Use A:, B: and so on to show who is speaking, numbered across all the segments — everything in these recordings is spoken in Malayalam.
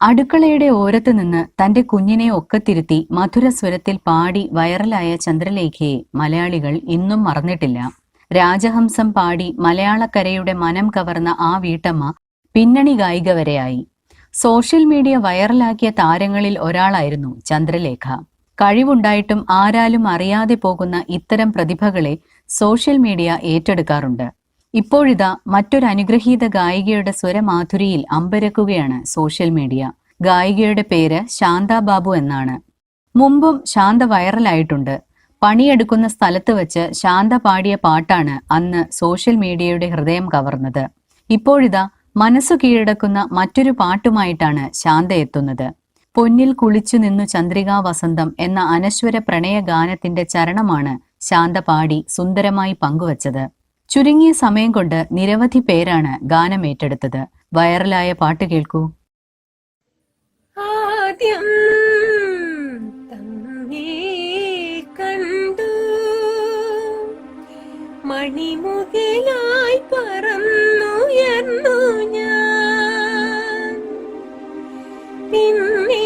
A: അടുക്കളയുടെ ഓരത്ത് നിന്ന് തന്റെ കുഞ്ഞിനെ ഒക്കത്തിരുത്തി മധുരസ്വരത്തിൽ പാടി വൈറലായ ചന്ദ്രലേഖയെ മലയാളികൾ ഇന്നും മറന്നിട്ടില്ല. രാജഹംസം പാടി മലയാളക്കരയുടെ മനം കവർന്ന ആ വീട്ടമ്മ പിന്നണി ഗായിക വരെയായി. സോഷ്യൽ മീഡിയ വൈറലാക്കിയ താരങ്ങളിൽ ഒരാളായിരുന്നു ചന്ദ്രലേഖ. കഴിവുണ്ടായിട്ടും ആരാലും അറിയാതെ പോകുന്ന ഇത്തരം പ്രതിഭകളെ സോഷ്യൽ മീഡിയ ഏറ്റെടുക്കാറുണ്ട്. ഇപ്പോഴിതാ മറ്റൊരു അനുഗ്രഹീത ഗായികയുടെ സ്വരമാധുരിയിൽ അമ്പരക്കുകയാണ് സോഷ്യൽ മീഡിയ. ഗായികയുടെ പേര് ശാന്ത ബാബു എന്നാണ്. മുമ്പും ശാന്ത വൈറലായിട്ടുണ്ട്. പണിയെടുക്കുന്ന സ്ഥലത്ത് വെച്ച് ശാന്ത പാടിയ പാട്ടാണ് അന്ന് സോഷ്യൽ മീഡിയയുടെ ഹൃദയം കവർന്നത്. ഇപ്പോഴിതാ മനസ്സു കീഴടക്കുന്ന മറ്റൊരു പാട്ടുമായിട്ടാണ് ശാന്ത എത്തുന്നത്. പൊന്നിൽ കുളിച്ചു നിന്നു ചന്ദ്രികാ വസന്തം എന്ന അനശ്വര പ്രണയ ഗാനത്തിന്റെ ചരണമാണ് ശാന്ത പാടി സുന്ദരമായി പങ്കുവച്ചത്. ചുരുങ്ങിയ സമയം കൊണ്ട് നിരവധി പേരാണ് ഗാനം ഏറ്റെടുത്തത്. വൈറലായ പാട്ട് കേൾക്കൂ.
B: ആദ്യം കണ്ടു. മണിമുകിലായി പറന്നുയർന്നു ഞാൻ. പിന്നെ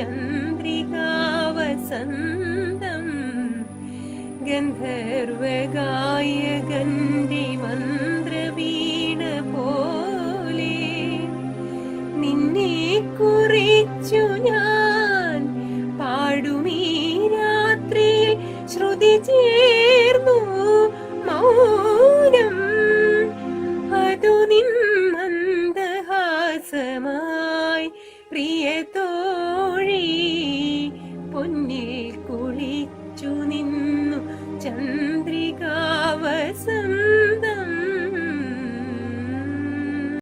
B: ചന്ദ്രികാവസന്തം. ഗന്ധർവഗായകന്റെ മന്ത്രവീണ പോലെ നിന്നെ കുറിച്ചു ഞാൻ പാടുമീ രാത്രിയിൽ ശ്രുതി ചേർന്നു മൗനം. അതു നിൻ മന്ദഹാസമാ Ликавая